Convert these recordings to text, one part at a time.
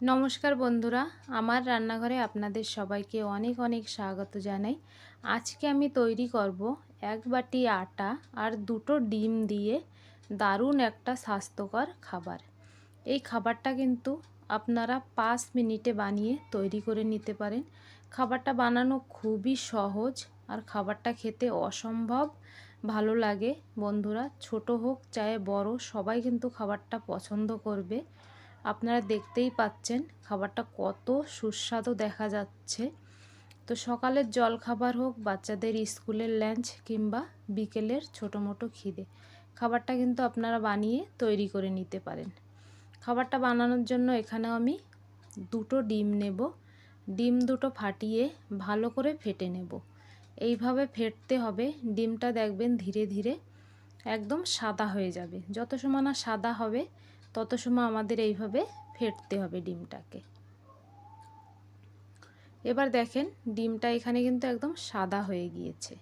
নমস্কার বন্ধুরা, আমার রান্নাঘরে আপনাদের সবাইকে অনেক অনেক স্বাগত জানাই। আজকে আমি তৈরি করব এক বাটি আটা আর দুটো ডিম দিয়ে দারুণ একটা স্বাস্থ্যকর খাবার। এই খাবারটা কিন্তু আপনারা পাঁচ মিনিটে বানিয়ে তৈরি করে নিতে পারেন। খাবারটা বানানো খুবই সহজ আর খাবারটা খেতে অসম্ভব ভালো লাগে। বন্ধুরা, ছোট হোক চাहे বড়, সবাই কিন্তু খাবারটা পছন্দ করবে। আপনারা দেখতেই পাচ্ছেন খাবারটা কত সুস্বাদু দেখা যাচ্ছে। তো সকালের জল খাবার হোক, বাচ্চাদের স্কুলের লাঞ্চ কিংবা বিকেলের ছোটো মোটো খিদে, খাবারটা কিন্তু আপনারা বানিয়ে তৈরি করে নিতে পারেন। খাবারটা বানানোর জন্য এখানে আমি দুটো ডিম নেব। ডিম দুটো ফাটিয়ে ভালো করে ফেটে নেব। এইভাবে ফেটতে হবে, ডিমটা দেখবেন ধীরে ধীরে একদম সাদা হয়ে যাবে। যত সময় না সাদা হবে তত সময় আমাদের এইভাবে ফেটতে হবে ডিমটাকে। এবার দেখেন, ডিমটা এখানে কিন্তু একদম সাদা হয়ে গিয়েছে।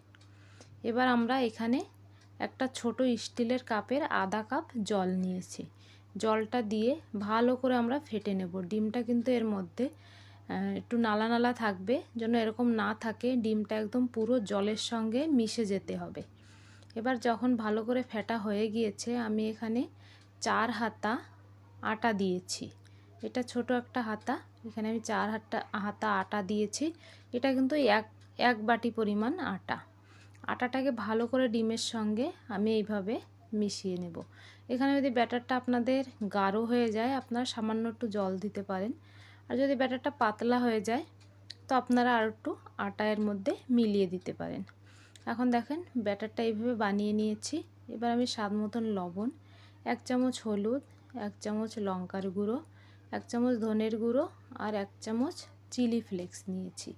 এবার আমরা এখানে একটা ছোট স্টিলের কাপের আধা কাপ জল নিয়েছি। জলটা দিয়ে ভালো করে আমরা ফেটে নেব। ডিমটা কিন্তু এর মধ্যে একটু নালা নালা থাকবে, যেন এরকম না থাকে, ডিমটা একদম পুরো জলের সঙ্গে মিশে যেতে হবে। এবার যখন ভালো করে ফেটা হয়ে গিয়েছে, আমি এখানে চার হাতা আটা দিয়েছি। এটা ছোট একটা হাতা। এখানে আমি চার হাতা হাতা আটা দিয়েছি। এটা কিন্তু এক এক বাটি পরিমাণ আটা। আটাটাকে ভালো করে ডিমের সঙ্গে আমি এইভাবে মিশিয়ে নেব। এখানে যদি ব্যাটারটা আপনাদের গাঢ় হয়ে যায়, আপনারা সামান্য একটু জল দিতে পারেন। আর যদি ব্যাটারটা পাতলা হয়ে যায়, তো আপনারা আর একটু আটা এর মধ্যে মিলিয়ে দিতে পারেন। এখন দেখেন, ব্যাটারটা এইভাবে বানিয়ে নিয়েছি। এবার আমি স্বাদ মতন লবণ, এক চামচ হলুদ এক চামচ লঙ্কার গুঁড়ো, এক চামচ ধনের গুঁড়ো আর এক চামচ চিলি ফ্লেক্স নিয়েছি।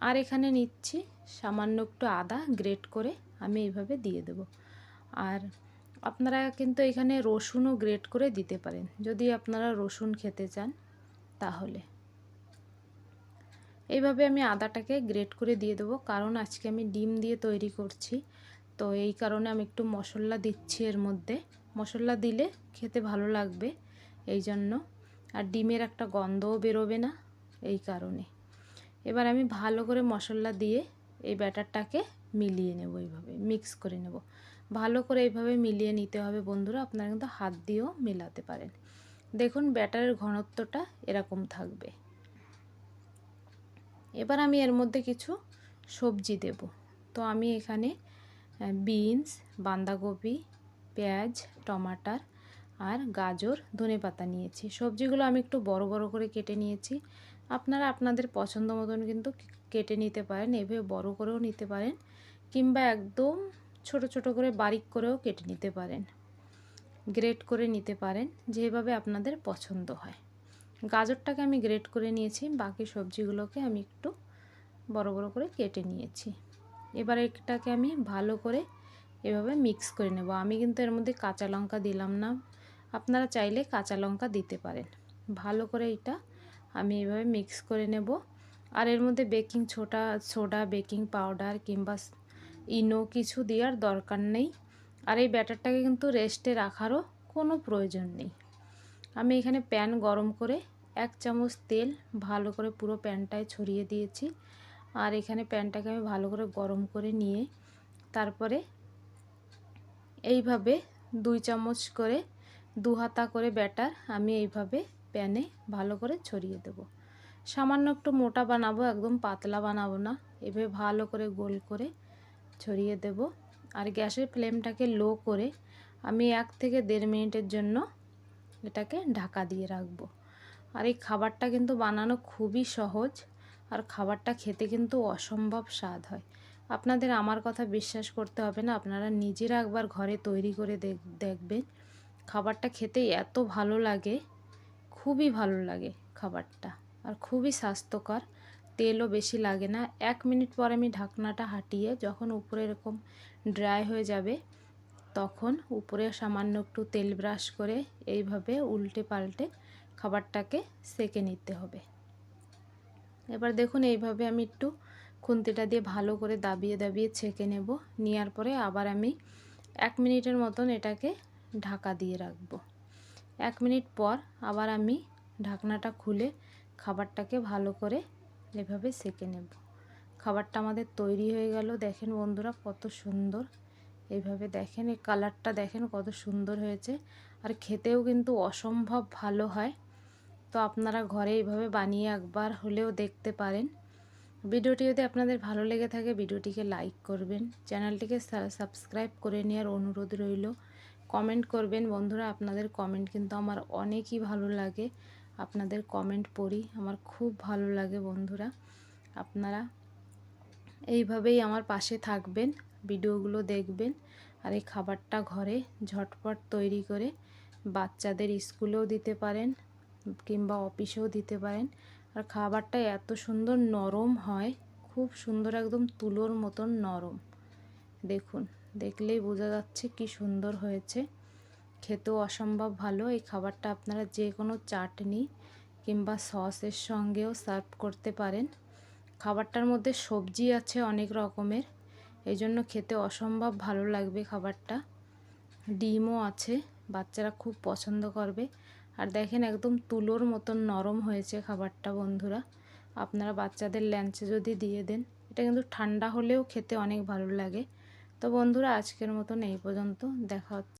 আর এখানে নিচ্ছি সামান্য একটু আদা গ্রেট করে আমি এইভাবে দিয়ে দেব। আর আপনারা কিন্তু এখানে রসুনও গ্রেট করে দিতে পারেন। যদি আপনারা রসুন খেতে চান, তাহলে। এইভাবে আমি আদাটাকে গ্রেট করে দিয়ে দেবো। কারণ আজকে আমি ডিম দিয়ে তৈরি করছি। তো এই কারণে আমি একটু মশলা দিচ্ছি এর মধ্যে। মশলা দিলে খেতে ভালো লাগবে এই জন্য। আর ডিমের একটা গন্ধও বেরোবে না এই কারণে। এবার আমি ভালো করে মশলা দিয়ে এই ব্যাটারটাকে মিলিয়ে নেব এইভাবে, মিক্স করে নেব। ভালো করে এইভাবে মিলিয়ে নিতে হবে বন্ধুরা, আপনারা কিন্তু হাত দিয়েও মেলাতে পারেন। দেখুন ব্যাটারের ঘনত্বটা এরকম থাকবে। এবার আমি এর মধ্যে কিছু সবজি দেব। তো আমি এখানে বিনস, বাঁধাকপি, পেঁয়াজ, টমাটার আর গাজর ধনে পাতা নিয়েছি। সবজিগুলো আমি একটু বড় বড় করে কেটে নিয়েছি। আপনারা আপনাদের পছন্দ মতন কিন্তু কেটে নিতে পারেন, এভাবে বড় করেও নিতে পারেন কিংবা একদম ছোট ছোট করে বারিক করেও কেটে নিতে পারেন। গ্রেট করে নিতে পারেন যেভাবে আপনাদের পছন্দ হয়। গাজরটাকে আমি গ্রেট করে নিয়েছি, বাকি সবজিগুলোকে আমি একটু বড় বড় করে কেটে নিয়েছি। এবার এটাকে আমি ভালো করে এভাবে মিক্স করে নেব। আমি কিন্তু এর মধ্যে কাঁচা লঙ্কা দিলাম না। আপনারা চাইলে কাঁচা লঙ্কা দিতে পারেন। ভালো করে এটা আমি এভাবে মিক্স করে নেব। আর এর মধ্যে বেকিং ছোটা সোডা বেকিং পাউডার কিংবা ইনো কিছু দেওয়ার দরকার নেই। আর এই ব্যাটারটাকে কিন্তু রেস্টে রাখারও কোনো প্রয়োজন নেই। আমি এখানে প্যান গরম করে এক চামচ তেল ভালো করে পুরো প্যানটায় ছড়িয়ে দিয়েছি। আর এখানে প্যানটাকে আমি ভালো করে গরম করে নিয়ে তারপরে এইভাবে দুই চামচ করে দু হাতা করে ব্যাটার আমি এইভাবে প্যানে ভালো করে ছড়িয়ে দেব। সামান্য একটু মোটা বানাবো, একদম পাতলা বানাবো না। এভাবে ভালো করে গোল করে ছড়িয়ে দেব। আর গ্যাসের ফ্লেমটাকে লো করে আমি এক থেকে দেড় মিনিটের জন্য এটাকে ঢাকা দিয়ে রাখব। আর এই খাবারটা কিন্তু বানানো খুবই সহজ। আর খাবারটা খেতে কিন্তু অসম্ভব স্বাদ হয়। আপনাদের আমার কথা বিশ্বাস করতে হবে না। আপনারা নিজেরা একবার ঘরে তৈরি করে দেখবেন। খাবারটা খেতে এত ভালো লাগে, খুবই ভালো লাগে খাবারটা। আর খুবই স্বাস্থ্যকর, তেলও বেশি লাগে না। এক মিনিট পর আমি ঢাকনাটা হাঁটিয়ে যখন উপরে এরকম ড্রাই হয়ে যাবে, তখন উপরে সামান্য একটু তেল ব্রাশ করে এইভাবে উল্টে পাল্টে খাবারটাকে সেকে নিতে হবে। এবার দেখুন এইভাবে আমি একটু খুন্তিটা দিয়ে ভালো করে দাবিয়ে দাবিয়ে ছেঁকে নেব। নেওয়ার পরে আবার আমি এক মিনিটের মতন এটাকে ঢাকা দিয়ে রাখব। এক মিনিট পর আবার আমি ঢাকনাটা খুলে খাবারটাকে ভালো করে এভাবে সেকে নেব। খাবারটা আমাদের তৈরি হয়ে গেল। দেখেন বন্ধুরা কত সুন্দর। এইভাবে দেখেন, এই কালারটা দেখেন কত সুন্দর হয়েছে। আর খেতেও কিন্তু অসম্ভব ভালো হয়। তো আপনারা ঘরে এইভাবে বানিয়ে একবার হলেও দেখতে পারেন। ভিডিওটি যদি আপনাদের ভালো লেগে থাকে, ভিডিওটিকে লাইক করবেন। চ্যানেলটিকে সাবস্ক্রাইব করে নেওয়ার অনুরোধ রইল। কমেন্ট করবেন। বন্ধুরা, আপনাদের কমেন্ট কিন্তু আমার অনেকই ভালো লাগে। আপনাদের কমেন্ট পড়ি, আমার খুব ভালো লাগে বন্ধুরা। আপনারা এইভাবেই আমার পাশে থাকবেন, ভিডিওগুলো দেখবেন আর এই খাবারটা ঘরে ঝটপট তৈরি করে বাচ্চাদের স্কুলেও দিতে পারেন। কিংবা অফিসেও দিতে পারেন। আর খাবারটা এত সুন্দর নরম হয়, খুব সুন্দর একদম তুলোর মতন নরম। দেখুন, দেখলেই বোঝা যাচ্ছে কি সুন্দর হয়েছে। খেতেও অসম্ভব ভালো। এই খাবারটা আপনারা যে কোনো চাটনি কিংবা সসের সঙ্গেও সার্ভ করতে পারেন। খাবারটার মধ্যে সবজি আছে অনেক রকমের। এই জন্য খেতে অসম্ভব ভালো লাগবে খাবারটা। ডিমও আছে, বাচ্চারা খুব পছন্দ করবে। আর দেখেন একদম তুলোর মতন নরম হয়েছে খাবারটা, বন্ধুরা। আপনারা বাচ্চাদের ল্যাঞ্চে যদি দিয়ে দেন, এটা কিন্তু ঠান্ডা হলেও খেতে অনেক ভালো লাগে। তো বন্ধুরা, আজকের মতন এই পর্যন্ত। দেখা হচ্ছে।